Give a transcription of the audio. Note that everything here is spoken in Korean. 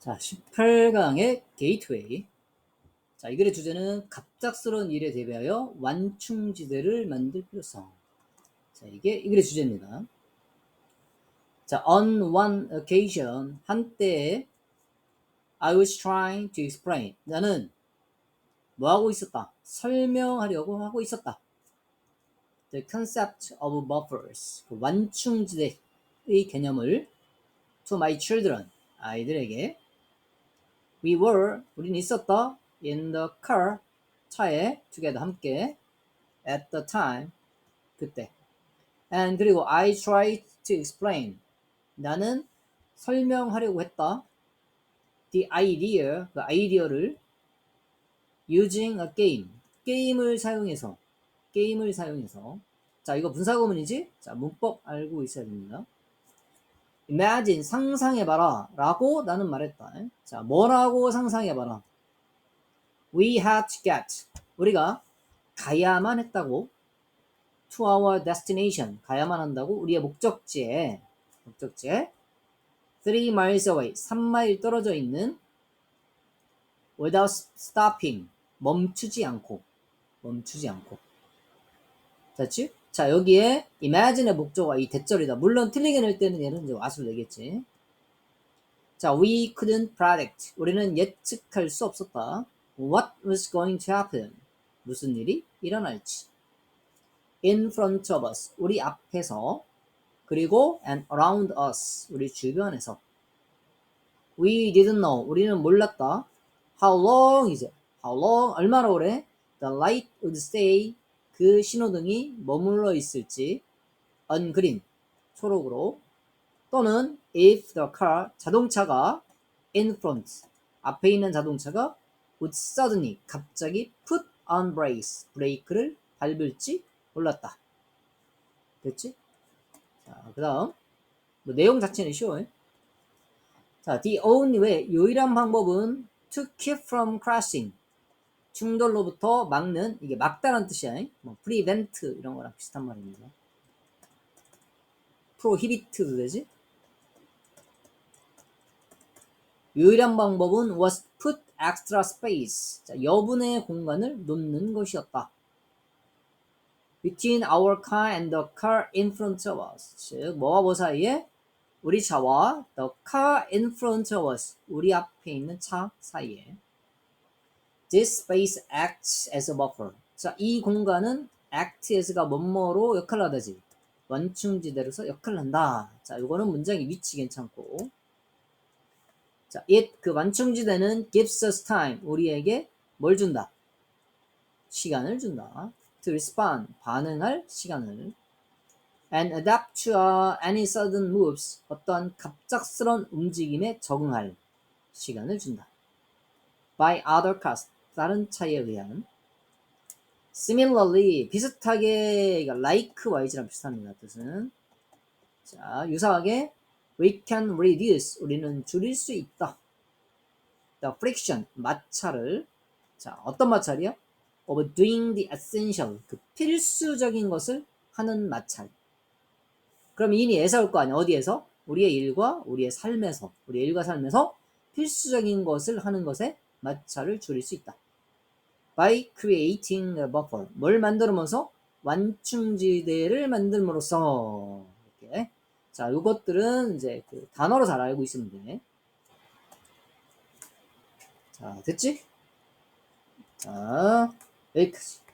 자, 18강의 게이트웨이. 자, 이 글의 주제는 갑작스러운 일에 대비하여 완충지대를 만들 필요성. 자, 이게 이 글의 주제입니다. 자, on one occasion, 한때에 I was trying to explain. 나는 뭐 하고 있었다? 설명하려고 하고 있었다. The concept of buffers. 그 완충지대의 개념을 to my children. 아이들에게 We were, 우린 있었다. In the car, 차에 together 함께. At the time, 그때. And 그리고 I tried to explain. 나는 설명하려고 했다. The idea, 그 아이디어를 using a game. 게임을 사용해서. 게임을 사용해서. 자, 이거 분사구문이지? 자, 문법 알고 있어야 됩니다. Imagine 상상해봐라. 라고 나는 말했다. 자, 뭐라고 상상해봐라. We had to get. 우리가 가야만 했다고. To our destination. 가야만 한다고. 우리의 목적지에. 목적지에. 3 miles away. 3마일 떨어져 있는 without stopping. 멈추지 않고. 멈추지 않고. 됐지? 자, 여기에 imagine의 목적어가 이 대절이다. 물론 틀리게 낼 때는 얘는 이제 왓을 내겠지. 자, we couldn't predict. 우리는 예측할 수 없었다. What was going to happen? 무슨 일이 일어날지. In front of us. 우리 앞에서. 그리고 and around us. 우리 주변에서. We didn't know. 우리는 몰랐다. How long 이제. How long? 얼마나 오래? The light would stay 그 신호등이 머물러 있을지 green 초록으로 또는 if the car 자동차가 in front 앞에 있는 자동차가 would suddenly 갑자기 put on brakes 브레이크를 밟을지 몰랐다. 됐지? 자, 그 다음 뭐 내용 자체는 쉬워요. 자, the only way 유일한 방법은 to keep from crashing 충돌로부터 막는 이게 막다란 뜻이야. 뭐 prevent 이런 거랑 비슷한 말입니다. prohibit도 되지? 유일한 방법은 was put extra space. 자, 여분의 공간을 놓는 것이었다. Between our car and the car in front of us. 즉, 뭐와 뭐 사이에? 우리 차와 the car in front of us. 우리 앞에 있는 차 사이에. This space acts as a buffer. 자, 이 공간은 act as가 뭐뭐로 역할을 하다지. 완충지대로서 역할을 한다. 자, 이거는 문장의 위치 괜찮고. 자, it 그 완충지대는 gives us time. 우리에게 뭘 준다? 시간을 준다. To respond 반응할 시간을. And adapt to any sudden moves. 어떤 갑작스런 움직임에 적응할 시간을 준다. By other cars. 다른 차에 의한 similarly 비슷하게 like wise랑 비슷합니다. 뜻은 자 유사하게 we can reduce 우리는 줄일 수 있다. the friction 마찰을 자 어떤 마찰이요? of doing the essential 그 필수적인 것을 하는 마찰. 그럼 인이 에서 올거 아니야? 어디에서? 우리의 일과 우리의 삶에서 우리의 일과 삶에서 필수적인 것을 하는 것에 마찰을 줄일 수 있다. By creating a buffer. 뭘 만들면서? 완충지대를 만들므로써. 이렇게. 자, 요것들은 이제 그 단어로 잘 알고 있으면 돼. 자, 됐지? 자, 여기까지.